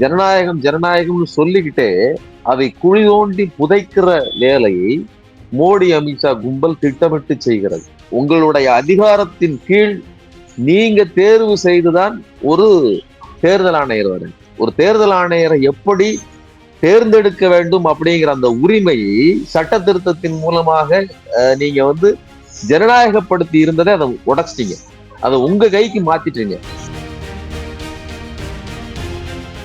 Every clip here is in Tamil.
ஜனநாயகம் ஜனநாயகம்னு சொல்லிக்கிட்டே அதை குழி தோண்டி புதைக்கிற வேலையை மோடி அமித்ஷா கும்பல் திட்டமிட்டு செய்கிறது. உங்களுடைய அதிகாரத்தின் கீழ் நீங்க தேர்வு செய்துதான் ஒரு தேர்தல் ஆணையர் வரும் ஒரு தேர்தல் ஆணையரை எப்படி தேர்ந்தெடுக்க வேண்டும் அப்படிங்கிற அந்த உரிமையை சட்ட திருத்தத்தின் மூலமாக நீங்க வந்து ஜனநாயகப்படுத்தி இருந்ததை அதை உடச்சிட்டீங்க. அதை உங்க கைக்கு மாத்திட்டீங்க.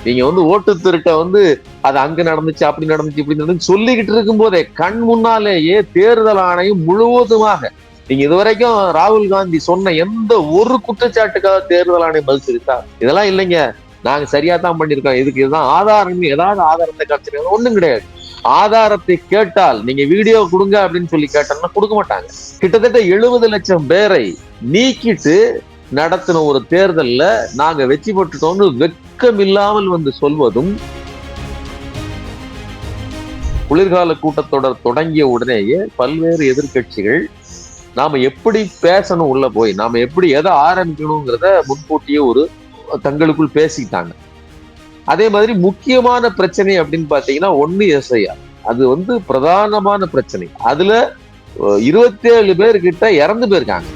நீங்க வந்து ஓட்டு திருட்ட வந்து அது அங்க நடந்துச்சு அப்படி நடந்துச்சு இப்படி நடந்துச்சு சொல்லிக்கிட்டு இருக்கும் போதே கண் முன்னாலேயே தேர்தல் ஆணையம் முழுவதுமாக நீங்க இதுவரைக்கும் ராகுல் காந்தி சொன்ன எந்த ஒரு குற்றச்சாட்டுக்காக தேர்தல் ஆணையம் பதிலளித்தா இதெல்லாம் இல்லைங்க. நாங்க சரியா தான் பண்ணிருக்கோம் இதுக்கு இதுதான் ஆதாரம் ஏதாவது ஆதாரத்தை காட்சிருக்காங்க ஒண்ணும் கிடையாது. ஆதாரத்தை கேட்டால் நீங்க வீடியோ கொடுங்க அப்படின்னு சொல்லி கேட்டோம்னா கொடுக்க மாட்டாங்க. கிட்டத்தட்ட எழுபது லட்சம் பேரை நீக்கிட்டு நடத்தின ஒரு தேர்தல்ல நாங்க வெற்றி பெற்றுட்டோம்னு வெக்கமில்லாமல் வந்து சொல்வதும் குளிர்கால கூட்டத்தொடர் தொடங்கிய உடனேயே பல்வேறு எதிர்க்கட்சிகள் நாம எப்படி பேசணும் உள்ள போய் நாம எப்படி எதை ஆரம்பிக்கணுங்கிறத முன்கூட்டியே ஒரு தங்களுக்குள் பேசிக்கிட்டாங்க அதே மாதிரி முக்கியமான பிரச்சனை அப்படின்னு பாத்தீங்கன்னா ஒண்ணு எஸ்ஐஆர். அது வந்து பிரதானமான பிரச்சனை. அதுல இருபத்தேழு பேர்கிட்ட இறந்து போயிருக்காங்க.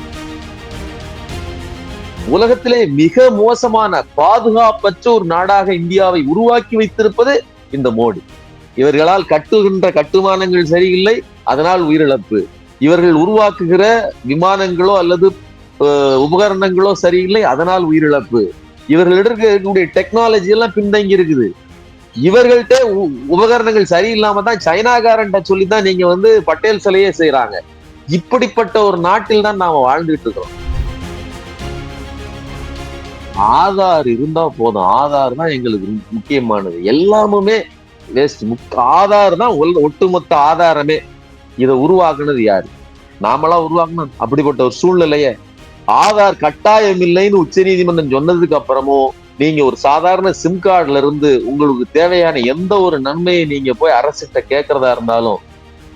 உலகத்திலே மிக மோசமான பாதுகாப்பற்ற ஒரு நாடாக இந்தியாவை உருவாக்கி வைத்திருப்பது இந்த மோடி. இவர்களால் கட்டுகின்ற கட்டுமானங்கள் சரியில்லை அதனால் உயிரிழப்பு. இவர்கள் உருவாக்குகிற விமானங்களோ அல்லது உபகரணங்களோ சரியில்லை அதனால் உயிரிழப்பு. இவர்களிடம் இருக்கக்கூடிய டெக்னாலஜி எல்லாம் பின்தங்கி இருக்குது. இவர்கள்ட்ட உ- உபகரணங்கள் சரியில்லாம தான் சைனாக்காரன்ட்ட சொல்லி தான் நீங்க வந்து பட்டேல் சிலையே செய்யறாங்க இப்படிப்பட்ட ஒரு நாட்டில் தான் நாம வாழ்ந்துட்டு இருக்கிறோம். ஆதார் இருந்தா போதும். ஆதார் தான் எங்களுக்கு முக்கியமானது. எல்லாமுமே வேஸ்ட் ஆதார் தான் ஒட்டுமொத்த ஆதாரமே. இதை உருவாக்குனது யாரு? நாமளா உருவாக்கணும். அப்படிப்பட்ட ஒரு சூழ்நிலையை. ஆதார் கட்டாயம் இல்லைன்னு உச்சநீதிமன்றம் சொன்னதுக்கு அப்புறமும் நீங்க ஒரு சாதாரண சிம் கார்டுல இருந்து உங்களுக்கு தேவையான எந்த ஒரு நன்மையை நீங்க போய் அரசிட்ட கேட்கறதா இருந்தாலும்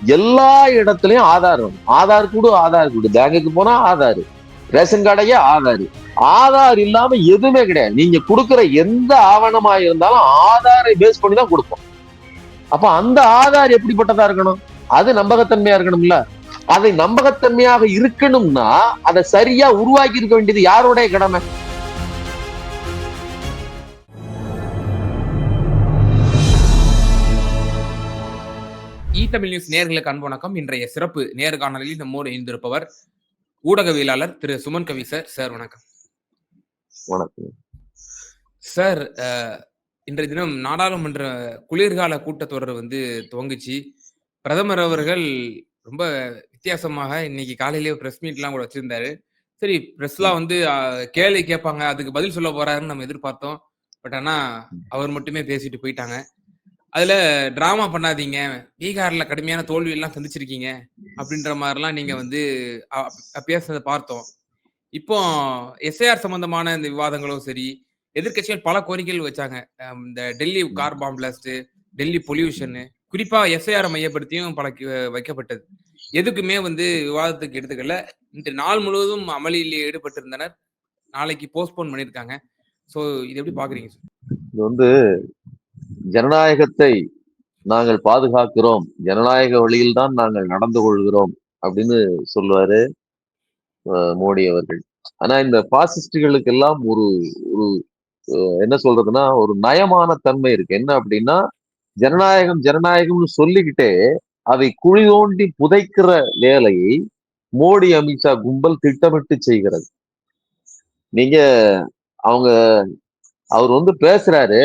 எல்லா இடத்துலயும் ஆதார் வேணும். ஆதார் கூட ஆதார் கூடு. பேங்குக்கு போனா ஆதார். ரேஷன் கார்டையே ஆதார். ஆதார் இல்லாம எதுவுமே கிடையாது. நீங்க கொடுக்குற எந்த ஆவணமா இருந்தாலும் ஆதாரை பேஸ் பண்ணி தான் கொடுப்போம். அப்ப அந்த ஆதார் எப்படிப்பட்டதா இருக்கணும்? அது நம்பகத்தன்மையா இருக்கணும்ல. அதை நம்பகத்தன்மையாக இருக்கணும்னா அதை சரியா உருவாக்கி இருக்க வேண்டியது யாருடைய கடமை? இ தமிழ் நியூஸ் நேர்களுக்கு அன்பு வணக்கம். இன்றைய சிறப்பு நேர்காணலில் நம்மோடு இணைந்திருப்பவர் ஊடகவியலாளர் திரு சுமன் கவி சார். சார் வணக்கம். வணக்கம். சார் இன்றைய தினம் நாடாளுமன்ற குளிர்கால கூட்டத்தொடர் வந்து துவங்குச்சு. பிரதமர் அவர்கள் ரொம்ப வித்தியாசமாக இன்னைக்கு காலையிலேயே பிரஸ் மீட்லாம் கூட வச்சிருந்தாரு. சரி பிரஸ்லாம் வந்து கேள்வி கேட்பாங்க அதுக்கு பதில் சொல்ல போறாருன்னு நம்ம எதிர்பார்த்தோம். பட் ஆனா அவர் மட்டுமே பேசிட்டு போயிட்டாங்க. அதுல டிராமா பண்ணாதீங்க. பீகார்ல கடுமையான தோல்வி எல்லாம் சந்திச்சிருக்கீங்க அப்படின்ற மாதிரிலாம் நீங்க வந்து பேசுறதை பார்த்தோம். இப்போ எஸ்ஐஆர் சம்பந்தமான இந்த விவாதங்களும் சரி எதிர்க்கட்சிகள் பல கோரிக்கைகள் வச்சாங்க. இந்த Delhi car bomb blast Delhi pollution குறிப்பா எஸ்ஐஆர் மையப்படுத்தியும் பல வைக்கப்பட்டது. எதுக்குமே வந்து விவாதத்துக்கு எடுத்துக்கல. இன்று நாள் முழுவதும் அமளியில் ஈடுபட்டிருந்தனர். நாளைக்கு போஸ்ட்போன் பண்ணியிருக்காங்க. ஸோ இது எப்படி பாக்குறீங்க சார் இது வந்து ஜனநாயகத்தை நாங்கள் பாதுகாக்கிறோம். ஜனநாயக வழியில் தான் நாங்கள் நடந்து கொள்கிறோம் அப்படின்னு சொல்லுவாரு அஹ், மோடி அவர்கள். ஆனா இந்த பாசிஸ்டுகளுக்கு எல்லாம் ஒரு ஒரு என்ன சொல்றதுன்னா ஒரு நயமான தன்மை இருக்கு. என்ன அப்படின்னா ஜனநாயகம் ஜனநாயகம்னு சொல்லிக்கிட்டே அதை குழி தோண்டி புதைக்கிற வேலையை மோடி அமித்ஷா கும்பல் திட்டமிட்டு செய்கிறது. நீங்க அவங்க அவர் வந்து பேசுறாரு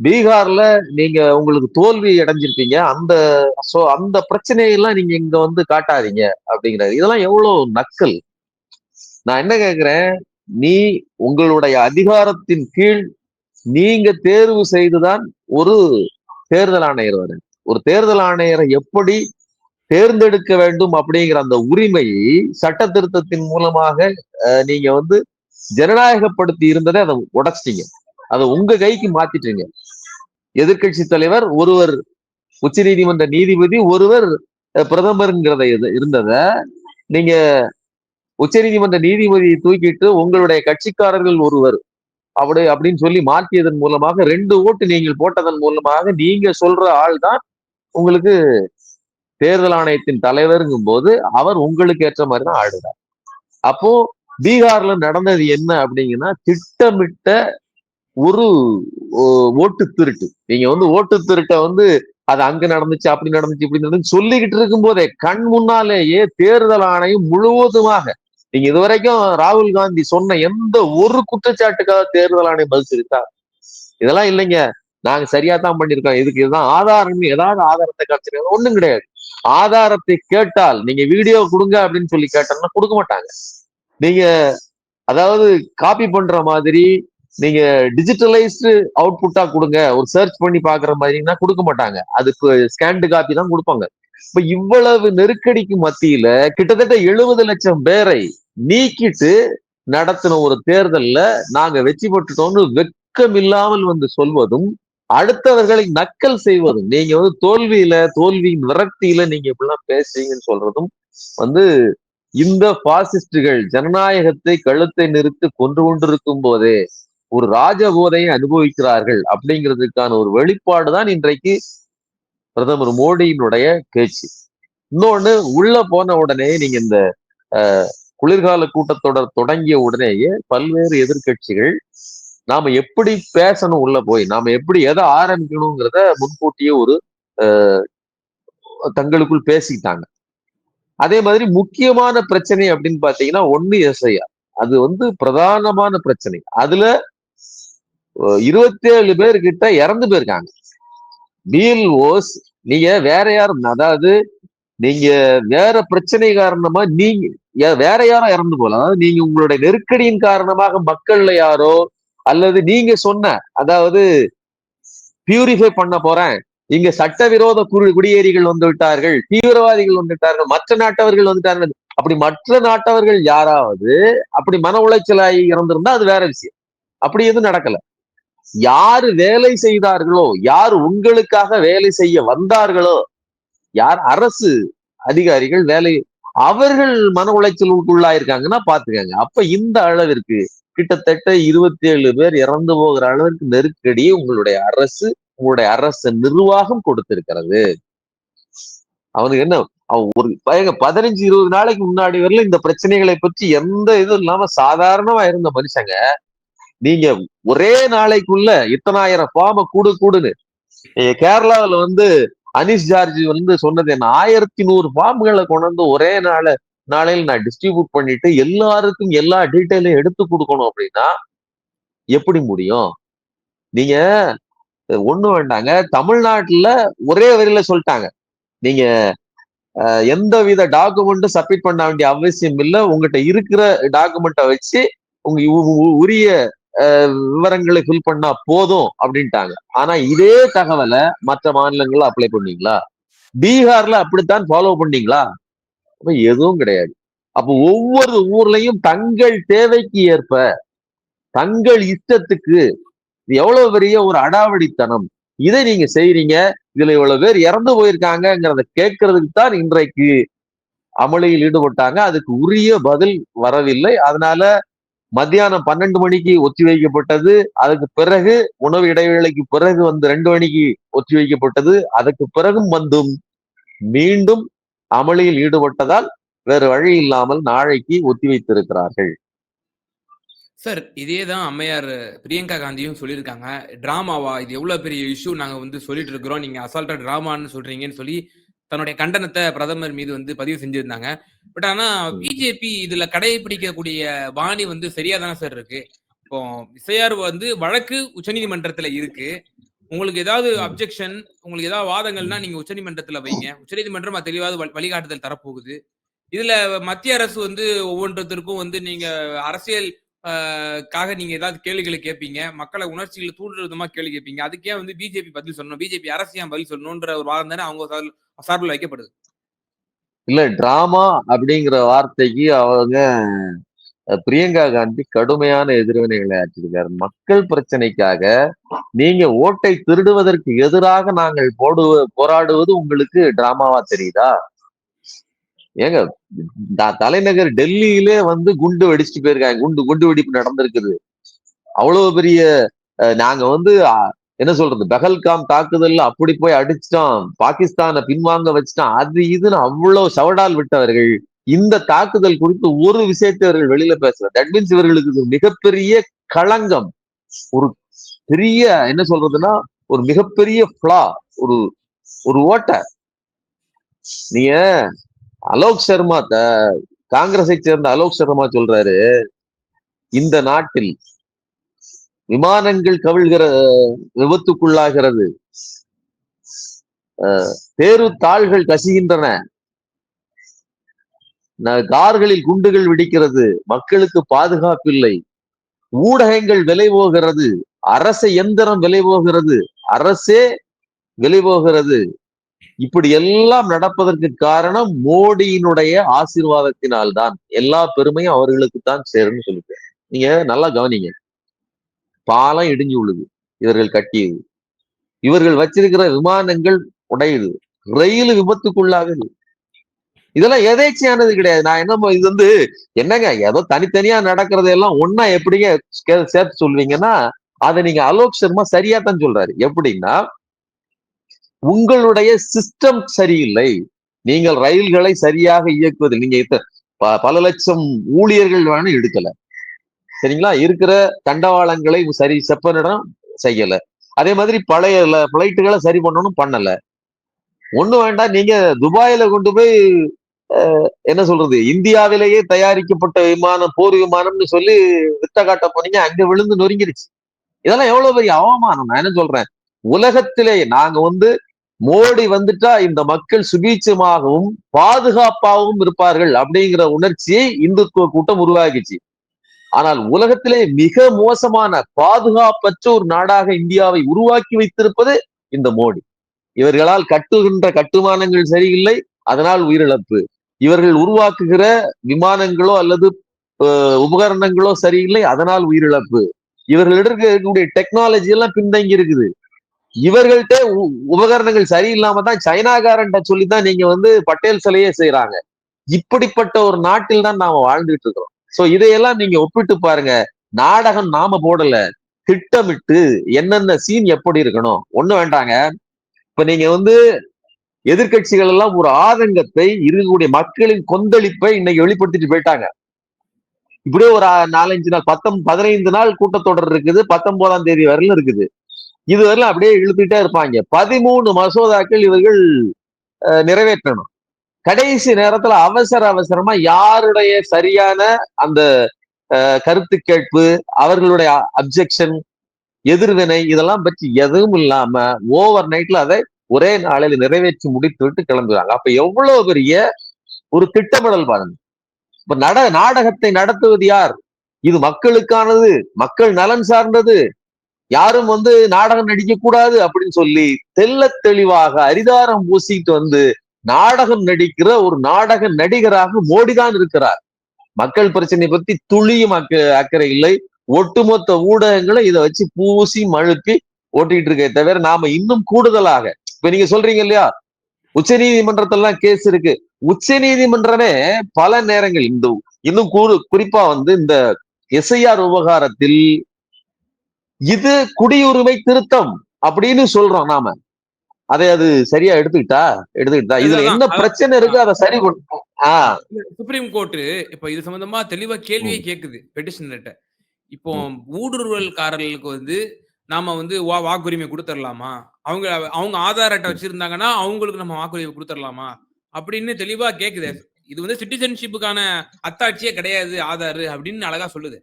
பீகார்ல நீங்க உங்களுக்கு தோல்வி அடைஞ்சிருப்பீங்க. அந்த சோ அந்த பிரச்சனையெல்லாம் நீங்க இங்க வந்து காட்டாதீங்க அப்படிங்கிறாரு. இதெல்லாம் எவ்வளவு நக்கல். நான் என்ன கேக்குறேன் நீ உங்களுடைய அதிகாரத்தின் கீழ் நீங்க தேர்வு செய்துதான் ஒரு தேர்தல் ஆணையர் வரும் ஒரு தேர்தல் ஆணையரை எப்படி தேர்ந்தெடுக்க வேண்டும் அப்படிங்கிற அந்த உரிமையை சட்ட திருத்தத்தின் மூலமாக நீங்க வந்து ஜனநாயகப்படுத்தி இருந்ததை அதை உடச்சிட்டீங்க. அதை உங்க கைக்கு மாத்திட்டீங்க. எதிர்க்கட்சி தலைவர் ஒருவர் உச்சநீதிமன்ற நீதிபதி ஒருவர் அஹ், பிரதமருங்கிறத இது- இருந்தத நீங்க உச்சநீதிமன்ற நீதிபதியை தூக்கிட்டு உங்களுடைய கட்சிக்காரர்கள் ஒருவர் அப்படி அப்படின்னு சொல்லி மாற்றியதன் மூலமாக ரெண்டு ஓட்டு நீங்கள் போட்டதன் மூலமாக நீங்க சொல்ற ஆள் தான் உங்களுக்கு தேர்தல் ஆணையத்தின் தலைவருங்கும் போது அவர் உங்களுக்கு ஏற்ற மாதிரி தான் ஆடுறார் அப்போ பீகார்ல நடந்தது என்ன அப்படிங்கன்னா திட்டமிட்ட ஒரு ஓ- ஓட்டு திருட்டு. நீங்க வந்து ஓட்டு திருட்டை வந்து அது அங்க நடந்துச்சு அப்படி நடந்துச்சு இப்படி நடந்துச்சு சொல்லிக்கிட்டு இருக்கும் போதே கண் முன்னாலேயே தேர்தல் ஆணையம் முழுவதுமாக நீங்க இதுவரைக்கும் ராகுல் காந்தி சொன்ன எந்த ஒரு குற்றச்சாட்டுக்காக தேர்தல் ஆணையம் பதில் சொல்லிட்டா இதெல்லாம் இல்லைங்க. நாங்க சரியா தான் பண்ணிருக்கோம் இதுக்கு இதுதான் ஆதாரம் ஏதாவது ஆதாரத்தை காட்சிருக்காங்க ஒண்ணும் கிடையாது. ஆதாரத்தை கேட்டால் நீங்க வீடியோ கொடுங்க அப்படின்னு சொல்லி கேட்டோம்னா கொடுக்க மாட்டாங்க. நீங்க அதாவது காப்பி பண்ற மாதிரி நீங்க டிஜிட்டலைஸ்டு அவுட்புட்டா கொடுங்க. ஒரு சர்ச் பண்ணி பாக்குற மாதிரினா கொடுக்க மாட்டாங்க. அதுக்கு ஸ்கேண்டு காப்பி தான் கொடுப்பாங்க. இப்ப இவ்வளவு நெருக்கடிக்கு மத்தியில கிட்டத்தட்ட எழுபது லட்சம் பேரை நீக்கிட்டு நடத்தின ஒரு தேர்தல்ல நாங்க வெற்றி பெற்றுட்டோம்னு வெக்கம் இல்லாமல் வந்து சொல்வதும் அடுத்தவர்களை நக்கல் செய்வதும் நீங்க வந்து தோல்வியில தோல்வியின் விரக்தியில நீங்க இப்படிலாம் பேசுறீங்கன்னு சொல்றதும் வந்து இந்த பாசிஸ்டுகள் ஜனநாயகத்தை கழுத்தை நிறுத்தி கொண்டு கொண்டிருக்கும் போதே ஒரு ராஜபோதையை அனுபவிக்கிறார்கள் அப்படிங்கிறதுக்கான ஒரு வெளிப்பாடுதான் இன்றைக்கு பிரதமர் மோடியினுடைய பேச்சு. இன்னொன்னு உள்ள போன உடனே நீங்க இந்த குளிர்கால கூட்டத்தொடர் தொடங்கிய உடனேயே பல்வேறு எதிர்க்கட்சிகள் நாம எப்படி பேசணும் உள்ள போய் நாம எப்படி எதை ஆரம்பிக்கணுங்கிறத முன்கூட்டியே ஒரு அஹ், தங்களுக்குள் பேசிக்கிட்டாங்க. அதே மாதிரி முக்கியமான பிரச்சனை அப்படின்னு பாத்தீங்கன்னா ஒண்ணு எஸ்ஐஆர். அது வந்து பிரதானமான பிரச்சனை. அதுல இருபத்தி ஏழு பேர் கிட்ட இறந்து போயிருக்காங்க பிஎல்ஓஸ் நீங்க வேற யாரும் அதாவது நீங்க வேற பிரச்சனை காரணமா நீங்க வேற யாரும் இறந்து போகலாம் அதாவது நீங்க உங்களுடைய நெருக்கடியின் காரணமாக மக்கள்ல யாரோ அல்லது நீங்க சொன்ன அதாவது பியூரிஃபை பண்ண போறேன் இங்க சட்டவிரோத குடி குடியேறிகள் வந்து விட்டார்கள் தீவிரவாதிகள் வந்து விட்டார்கள் மற்ற நாட்டவர்கள் வந்துட்டார்கள் அப்படி மற்ற நாட்டவர்கள் யாராவது அப்படி மன உளைச்சலாகி இறந்திருந்தா அது வேற விஷயம். அப்படி எதுவும் நடக்கல. யாரு வேலை செய்தார்களோ யார் உங்களுக்காக வேலை செய்ய வந்தார்களோ யார் அரசு அதிகாரிகள் வேலை அவர்கள் மன உளைச்சலுக்கு உள்ளாயிருக்காங்கன்னா பாத்துக்காங்க அப்ப இந்த அளவிற்கு கிட்டத்தட்ட இருபத்தி ஏழு பேர் இறந்து போகிற அளவிற்கு நெருக்கடியை உங்களுடைய அரசு உங்களுடைய அரசு நிர்வாகம் கொடுத்திருக்கிறது. அவனுக்கு என்ன அவன் ஒரு பயங்க பதினஞ்சு இருபது நாளைக்கு முன்னாடி வரல இந்த பிரச்சனைகளை பற்றி எந்த இதுவும் இல்லாம சாதாரணமா இருந்த மனுஷங்க. நீங்க ஒரே நாளைக்குள்ள இத்தனாயிரம் ஃபார்ம கூடு கூடுன்னு. கேரளாவில வந்து அனிஷ் ஜார்ஜ் வந்து சொன்னது என்ன? ஆயிரத்தி நூறு ஃபார்ம்களை கொண்டு ஒரே நாள நாளையில் நான் டிஸ்ட்ரிபியூட் பண்ணிட்டு எல்லாருக்கும் எல்லா டீட்டெயிலையும் எடுத்து கொடுக்கணும் அப்படின்னா எப்படி முடியும்? நீங்க ஒண்ணு வேண்டாங்க. தமிழ்நாட்டுல ஒரே வரியில சொல்லிட்டாங்க. நீங்க எந்த வித டாக்குமெண்ட்டும் சப்மிட் பண்ண வேண்டிய அவசியம் இல்லை. உங்ககிட்ட இருக்கிற டாக்குமெண்ட்டை வச்சு உங்க உ- உரிய விவரங்களை ஃபில் பண்ணா போதும் அப்படின்ட்டாங்க. ஆனா இதே தகவலை மற்ற மாநிலங்கள்ல அப்ளை பண்ணீங்களா? பீகார்ல அப்படித்தான் ஃபாலோ பண்ணீங்களா? அப்ப எதுவும் கிடையாது. அப்போ ஒவ்வொரு ஊர்லயும் தங்கள் தேவைக்கு ஏற்ப தங்கள் இஷ்டத்துக்கு எவ்வளவு பெரிய ஒரு அடாவடித்தனம். இதை நீங்க செய்யறீங்க இதுல இவ்வளவு பேர் இறந்து போயிருக்காங்கங்கிறத கேட்கறதுக்கு தான் இன்றைக்கு அமளியில் ஈடுபட்டாங்க. அதுக்கு உரிய பதில் வரவில்லை. அதனால மத்தியானம் பன்னெண்டு மணிக்கு ஒத்தி வைக்கப்பட்டது. அதுக்கு பிறகு உணவு இடைவேளைக்கு பிறகு வந்து ரெண்டு மணிக்கு ஒத்தி வைக்கப்பட்டது. அதுக்கு பிறகும் வந்தும் மீண்டும் அமளியில் ஈடுபட்டதால் வேறு வழி இல்லாமல் நாளைக்கு ஒத்தி வைத்திருக்கிறார்கள். சார் இதே தான் அம்மையார் பிரியங்கா காந்தியும் சொல்லியிருக்காங்க. டிராமாவா? இது எவ்வளவு பெரிய இஷ்யூ நாங்க வந்து சொல்லிட்டு இருக்கிறோம் நீங்க அசால்ட்டா டிராமான்னு சொல்றீங்கன்னு சொல்லி தன்னுடைய கண்டனத்தை பிரதமர் மீது வந்து பதிவு செஞ்சிருந்தாங்க. பட் ஆனா பிஜேபி இதுல கடைபிடிக்கக்கூடிய பாணி வந்து சரியா தானே சார் இருக்கு? இப்போ இசையார் வந்து வழக்கு உச்சநீதிமன்றத்துல இருக்கு. உங்களுக்கு ஏதாவது. அப்ஜெக்ஷன் உங்களுக்கு ஏதாவது வாதங்கள்னா நீங்க உச்சநீதிமன்றத்துல வைங்க. உச்சநீதிமன்றம் வழி- வழிகாட்டுதல் தரப்போகுது. இதுல மத்திய அரசு வந்து ஒவ்வொன்றத்திற்கும் வந்து நீங்க அரசியல் ஆஹ், காக நீங்க ஏதாவது கேள்விகளை கேட்பீங்க மக்களை உணர்ச்சிகளை தூண்டுற விதமா கேள்வி கேட்பீங்க அதுக்கே வந்து பிஜேபி பதில் சொல்லணும். பிஜேபி அரசு ஏன் பதில் சொல்லணும்ன்ற ஒரு வாதம் தானே அவங்க சார்பில் வைக்கப்படுது. இல்ல டிராமா அப்படிங்கிற வார்த்தைக்கு அவங்க பிரியங்கா காந்தி கடுமையான எதிர்வினைகளை ஆற்றிருக்காரு. மக்கள் பிரச்சனைக்காக நீங்க ஓட்டை திருடுவதற்கு எதிராக நாங்கள் போடுவ போராடுவது உங்களுக்கு டிராமாவா தெரியுதா? ஏங்க தலைநகர் டெல்லியிலே வந்து குண்டு வெடிச்சுட்டு போயிருக்காங்க. குண்டு குண்டு வெடிப்பு நடந்திருக்குது. அவ்வளவு பெரிய நாங்க வந்து என்ன சொல்றது? பெஹல்காம் தாக்குதல்ல அப்படி போய் அடிச்சிட்டோம் பாகிஸ்தானை பின்வாங்க வச்சிட்டோம் அது இதுன்னு அவ்வளவு சவடால் விட்டவர்கள். இந்த தாக்குதல் குறித்து ஒரு விஷயத்தை அவர்கள் வெளியில பேசல. தட் மீன்ஸ் இவர்களுக்கு மிகப்பெரிய களங்கம். ஒரு பெரிய என்ன சொல்றதுன்னா ஒரு மிகப்பெரிய ஃபிளா ஒரு ஒரு ஓட்டை. நீங்க அலோக் சர்மா த- காங்கிரஸை சேர்ந்த அலோக் சர்மா சொல்றாரு இந்த நாட்டில் விமானங்கள் கவிழ்கிற விபத்துக்குள்ளாகிறது. அஹ், தாள்கள் கசிகின்றன. ந- கார்களில் குண்டுகள் வெடிக்கிறது. மக்களுக்கு பாதுகாப்பில்லை. ஊடகங்கள் விலை போகிறது. அரச எந்திரம் விலை போகிறது. அரசே விலை போகிறது. இப்படி எல்லாம் நடப்பதற்கு காரணம் மோடியினுடைய ஆசீர்வாதத்தினால்தான். எல்லா பெருமையும் அவர்களுக்கு தான் சேரும்னு சொல்லிட்டு. நீங்க நல்லா கவனிங்க. பாலம் இடிஞ்சு விழுது. இவர்கள் கட்டியது. இவர்கள் வச்சிருக்கிற விமானங்கள் உடையுது. ரயில் விபத்துக்குள்ளாகுது. இதெல்லாம் எதேச்சியானது கிடையாது. நான் என்ன இது வந்து என்னங்க ஏதோ தனித்தனியா நடக்கிறதெல்லாம் ஒன்னா எப்படிங்க சேர்த்து சொல்வீங்கன்னா அதை நீங்க அலோக் சர்மா சரியா தான் சொல்றாரு. எப்படின்னா உங்களுடைய சிஸ்டம் சரியில்லை. நீங்கள் ரயில்களை சரியாக இயக்குவது நீங்க பல லட்சம் ஊழியர்கள் வேணும் எடுக்கல. சரிங்களா? இருக்கிற தண்டவாளங்களை சரி செப்பனிடம் செய்யல. அதே மாதிரி பழைய பிளைட்டுகளை சரி பண்ணணும் பண்ணல. ஒண்ணு வேண்டாம் நீங்க துபாயில கொண்டு போய் என்ன சொல்றது இந்தியாவிலேயே தயாரிக்கப்பட்ட விமானம் போர் விமானம்னு சொல்லி வித்த காட்ட போனீங்க அங்க விழுந்து நொறுங்கிருச்சு. இதெல்லாம் எவ்வளவு பெரிய அவமானம் நான் என்ன சொல்றேன்? உலகத்திலேயே நாங்க வந்து மோடி வந்துட்டா இந்த மக்கள் சுபீட்சமாகவும் பாதுகாப்பாகவும் இருப்பார்கள் அப்படிங்கிற உணர்ச்சியை இந்துத்துவ கூட்டம் உருவாகிச்சு ஆனால் உலகத்திலே மிக மோசமான பாதுகாப்பற்ற ஒரு நாடாக இந்தியாவை உருவாக்கி வைத்திருப்பது இந்த மோடி. இவர்களால் கட்டுகின்ற கட்டுமானங்கள் சரியில்லை அதனால் உயிரிழப்பு. இவர்கள் உருவாக்குகிற விமானங்களோ அல்லது உபகரணங்களோ சரியில்லை அதனால் உயிரிழப்பு. இவர்களிடம் இருக்கக்கூடிய டெக்னாலஜி எல்லாம் பின்தங்கி இருக்குது. இவர்கள்ட்ட உ- உபகரணங்கள் சரியில்லாம தான் சைனாக்காரன்ட்ட சொல்லி தான் நீங்க வந்து பட்டேல் சிலையே செய்யறாங்க இப்படிப்பட்ட ஒரு நாட்டில் தான் நாம வாழ்ந்துட்டு இருக்கிறோம். சோ இதையெல்லாம் நீங்க ஒப்பிட்டு பாருங்க. நாடகம் நாம போடல. திட்டமிட்டு என்னென்ன சீன் எப்படி இருக்கணும்? ஒண்ணு வேண்டாங்க. இப்ப நீங்க வந்து எதிர்க்கட்சிகள் எல்லாம் ஒரு ஆதங்கத்தை இருக்கக்கூடிய மக்களின் கொந்தளிப்பை இன்னைக்கு வெளிப்படுத்திட்டு போயிட்டாங்க. இப்படியே ஒரு நாலஞ்சு நாள் பத்தம் பதினைந்து நாள் கூட்டத்தொடர் இருக்குது. பத்தொன்பதாம் தேதி வரையிலும் இருக்குது. இது வரையிலும் அப்படியே இழுத்துட்டே இருப்பாங்க. பதிமூணு மசோதாக்கள் இவர்கள் அஹ், நிறைவேற்றணும். கடைசி நேரத்துல அவசர அவசரமா யாருடைய சரியான அந்த அஹ், கருத்து கேட்பு அவர்களுடைய அப்செக்ஷன் எதிர்வினை இதெல்லாம் பற்றி எதுவும் இல்லாம ஓவர் நைட்ல அதை ஒரே நாளில் நிறைவேற்றி முடித்து விட்டு கிளம்புறாங்க. அப்ப எவ்வளவு பெரிய ஒரு திட்டமிடல் பாருங்க. இப்ப நட நாடகத்தை நடத்துவது யார்? இது மக்களுக்கானது மக்கள் நலன் சார்ந்தது. யாரும் வந்து நாடகம் நடிக்க கூடாது அப்படின்னு சொல்லி தெல்ல தெளிவாக அரிதாரம் பூசிட்டு வந்து நாடகம் நடிக்கிற ஒரு நாடக நடிகராக மோடி தான் இருக்கிறார். மக்கள் பிரச்சனை பத்தி துளியும் அக்க அக்கறை இல்லை. ஒட்டுமொத்த ஊடகங்களை இதை வச்சு பூசி மழுப்பி ஓட்டிட்டு இருக்கே தவிர நாம இன்னும் கூடுதலாக இப்ப நீங்க சொல்றீங்க இல்லையா? உச்ச நீதிமன்றத்திலாம் கேஸ் இருக்கு. உச்ச நீதிமன்றமே பல நேரங்கள் இந்த இன்னும் கூறு குறிப்பா வந்து இந்த எஸ்ஐஆர் விவகாரத்தில் இது குடியுரிமை திருத்தம் அப்படின்னு சொல்றோம் நாம. அதை அது சரியா எடுத்துக்கிட்டா? எடுத்துக்கிட்டா? இதுல என்ன. பிரச்சனை இருக்கு அதை சரி சுப்ரீம் கோர்ட் இப்ப இது சம்பந்தமா தெளிவா கேள்வியே கேக்குது பெட்டிஷனர்கிட்ட இப்போ ஊடுருவல்காரர்களுக்கு வந்து நாம வந்து வா- வாக்குரிமை கொடுத்துடலாமா அவங்க அவங்க ஆதார் அட்டை வச்சிருந்தாங்கன்னா அவங்களுக்கு நம்ம வாக்குரிமை கொடுத்துடலாமா அப்படின்னு தெளிவா கேக்குது. இது வந்து சிட்டிசன்ஷிப்புக்கான அத்தாட்சியே கிடையாது ஆதார் அப்படின்னு அழகா சொல்லுது.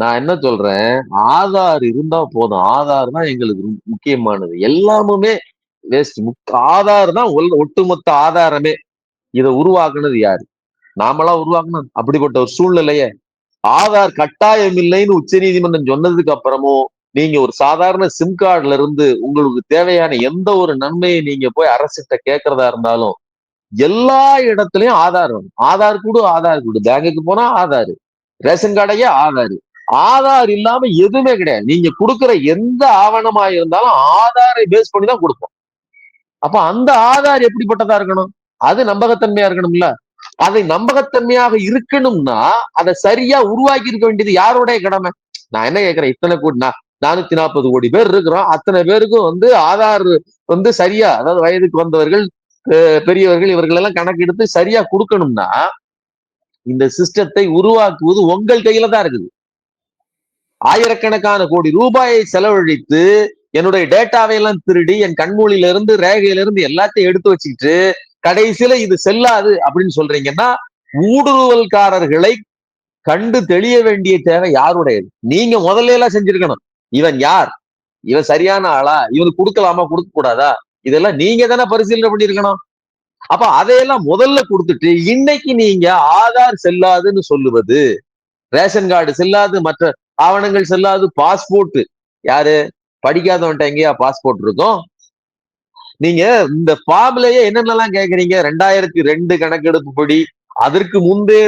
நான் என்ன சொல்றேன்? ஆதார் இருந்தா போதும். ஆதார் தான் எங்களுக்கு ரொம்ப முக்கியமானது. எல்லாமுமே வேஸ்ட் ஆதார் தான் ஒட்டுமொத்த ஆதாரமே. இதை உருவாக்குனது யாரு? நாமளா உருவாக்கணும். அப்படிப்பட்ட ஒரு சூழ்நிலைய. ஆதார் கட்டாயம் இல்லைன்னு உச்சநீதிமன்றம் சொன்னதுக்கு அப்புறமும் நீங்க ஒரு சாதாரண சிம் கார்டுல இருந்து உங்களுக்கு தேவையான எந்த ஒரு நன்மையை நீங்க போய் அரசிட்ட கேட்கறதா இருந்தாலும் எல்லா இடத்துலயும் ஆதார் வேணும். ஆதார் கூடு ஆதார் கூடு. பேங்குக்கு போனா ஆதார். ரேஷன் கார்டையே ஆதார். ஆதார் இல்லாம எதுவுமே கிடையாது. நீங்க கொடுக்குற எந்த ஆவணமா இருந்தாலும் ஆதாரை பேஸ் பண்ணி தான் கொடுப்போம். அப்ப அந்த ஆதார் எப்படிப்பட்டதா இருக்கணும்? அது நம்பகத்தன்மையா இருக்கணும்ல. அதை நம்பகத்தன்மையாக இருக்கணும்னா அதை சரியா உருவாக்கி இருக்க வேண்டியது யாருடைய கடமை? நான் என்ன கேட்கிறேன்? இத்தனை கோடி நானூத்தி நாற்பது கோடி பேர் இருக்கிறோம். அத்தனை பேருக்கும் வந்து ஆதார் வந்து சரியா அதாவது வயதுக்கு வந்தவர்கள் பெரியவர்கள் இவர்கள் எல்லாம் கணக்கெடுத்து சரியா கொடுக்கணும்னா இந்த சிஸ்டத்தை உருவாக்குவது உங்கள் கையில தான் இருக்குது. ஆயிரக்கணக்கான கோடி ரூபாயை செலவழித்து என்னுடைய டேட்டாவை எல்லாம் திருடி என் கண்மூலில இருந்து ரேகையில இருந்து எல்லாத்தையும் எடுத்து வச்சுக்கிட்டு கடைசியில இது செல்லாது அப்படின்னு சொல்றீங்கன்னா ஊடுருவல்காரர்களை கண்டு தெளிய வேண்டிய தேவை யாருடையது? நீங்க முதல்ல எல்லாம் செஞ்சிருக்கணும். இவன் யார்? இவன் சரியான ஆளா? இவனுக்கு கொடுக்கலாமா? கொடுக்க கூடாதா இதெல்லாம் நீங்க தானே பரிசீலனை பண்ணிருக்கணும் அப்ப அதையெல்லாம் முதல்ல கொடுத்துட்டு இன்னைக்கு நீங்க ஆதார் செல்லாதுன்னு சொல்லுவது ரேஷன் கார்டு செல்லாது மற்ற ஆவணங்கள் செல்லாது பாஸ்போர்ட் யாரு? படிக்காதவன்ட்ட எங்கேயா பாஸ்போர்ட் இருக்கும். நீங்க இந்த ஃபார்ம்லயே என்னென்னலாம் கேக்குறீங்க? ரெண்டாயிரத்தி ரெண்டு கணக்கெடுப்பு படி அதற்கு முந்தைய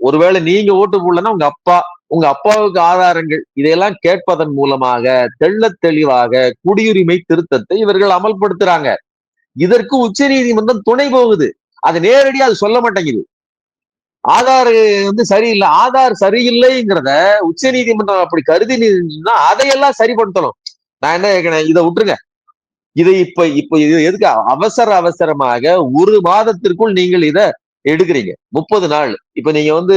ஒருவேளை நீங்க ஓட்டு போடலன்னா உங்க அப்பா உங்க அப்பாவுக்கு ஆதாரங்கள் இதையெல்லாம் கேட்பதன் மூலமாக தெள்ள தெளிவாக குடியுரிமை திருத்தத்தை இவர்கள் அமல்படுத்துறாங்க. இதற்கு உச்ச நீதிமன்றம் துணை போகுது. அது நேரடியா அது சொல்ல மாட்டேங்குது. ஆதார் வந்து சரியில்லை. ஆதார் சரியில்லைங்கிறத உச்ச நீதிமன்றம் அப்படி கருதி நின்றுச்சுன்னா அதையெல்லாம் சரிப்படுத்தணும் நான் என்ன கேட்கிறேன்? இதை விட்டுருங்க. இதை இப்ப இப்ப இது எதுக்கு? அவசர அவசரமாக ஒரு மாதத்திற்குள் நீங்கள் இத எடுக்கிறீங்க. முப்பது நாள். இப்ப நீங்க வந்து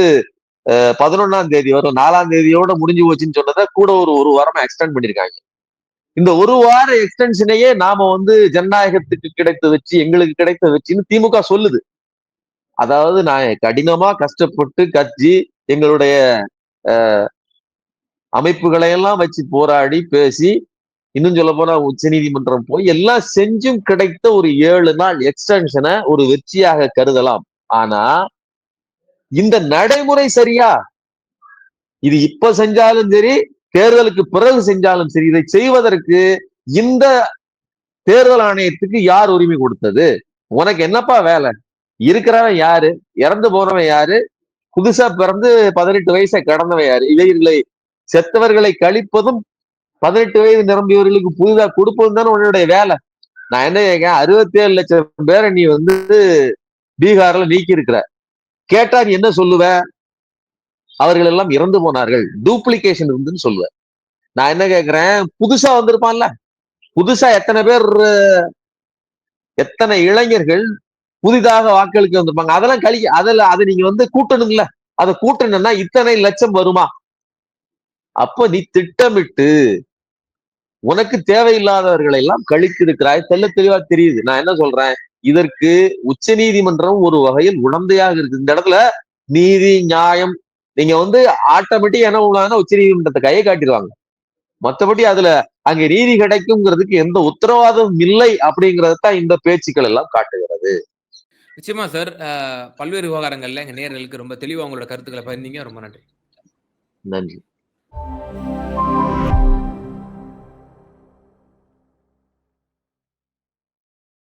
பதினொன்னாம் தேதி வரும். நாலாம் தேதியோட முடிஞ்சு போச்சுன்னு சொன்னதை கூட ஒரு ஒரு வாரமா எக்ஸ்டெண்ட் பண்ணிருக்காங்க. இந்த ஒரு வார எக்ஸ்டென்ஷனையே நாம வந்து ஜனநாயகத்துக்கு கிடைத்த வச்சு எங்களுக்கு கிடைத்த வச்சுன்னு திமுக சொல்லுது. அதாவது நான் கடினமா கஷ்டப்பட்டு கட்சி எங்களுடைய அமைப்புகளை எல்லாம் வச்சு போராடி பேசி இன்னும் சொல்ல போனா உச்ச நீதிமன்றம் போய் எல்லாம் செஞ்சும் கிடைத்த ஒரு ஏழு நாள் எக்ஸ்டென்ஷனை ஒரு வெற்றியாக கருதலாம். ஆனா இந்த நடைமுறை சரியா? இது இப்ப செஞ்சாலும் சரி தேர்தலுக்கு பிறகு செஞ்சாலும் சரி இதை செய்வதற்கு இந்த தேர்தல் ஆணையத்துக்கு யார் உரிமை கொடுத்தது? உனக்கு என்னப்பா வேலை? இருக்கிறவன் யாரு? இறந்து போனவன் யாரு? புதுசா பிறந்து பதினெட்டு வயசை கடந்தவன் யாரு? இவைகளை செத்தவர்களை கழிப்பதும் பதினெட்டு வயது நிரம்பியவர்களுக்கு புதிதா கொடுப்பதும் தானே உன்னுடைய வேலை. நான் என்ன கேட்கேன் அறுபத்தி ஏழு லட்சம் பேரை நீ வந்து பீகார்ல நீக்கி இருக்கிற கேட்டா நீ என்ன சொல்லுவ? அவர்கள் எல்லாம் இறந்து போனார்கள். டூப்ளிகேஷன் இருந்துன்னு சொல்லுவ. நான் என்ன கேக்குறேன் புதுசா வந்திருப்பான்ல. புதுசா எத்தனை பேர் எத்தனை இளைஞர்கள் புதிதாக வாக்களிக்க வந்திருப்பாங்க. அதெல்லாம் கழி அதுல அதை நீங்க வந்து கூட்டணுங்கள அதை கூட்டணும்னா இத்தனை லட்சம் வருமா? அப்ப நீ திட்டமிட்டு உனக்கு தேவையில்லாதவர்களை எல்லாம் கழித்திருக்கிறாய் தெல்ல தெளிவா தெரியுது. நான் என்ன சொல்றேன்? இதற்கு உச்ச நீதிமன்றம் ஒரு வகையில் உடந்தையாக இருக்கு இந்த இடத்துல நீதி நியாயம் நீங்க வந்து ஆட்டோமேட்டிக் என்ன பண்ணுவாங்கன்னா உச்ச நீதிமன்றத்தை கையை காட்டிடுவாங்க. மற்றபடி அதுல அங்க நீதி கிடைக்குங்கிறதுக்கு எந்த உத்தரவாதமும் இல்லை அப்படிங்கறதான் இந்த பேச்சுக்கள் எல்லாம் காட்டுகிறது. நிச்சயமா சார் பல்வேறு விவகாரங்கள்ல எங்க நேர்களுக்கு ரொம்ப தெளிவா உங்களோட கருத்துக்களை பகிர்ந்தீங்க. ரொம்ப நன்றி. நன்றி.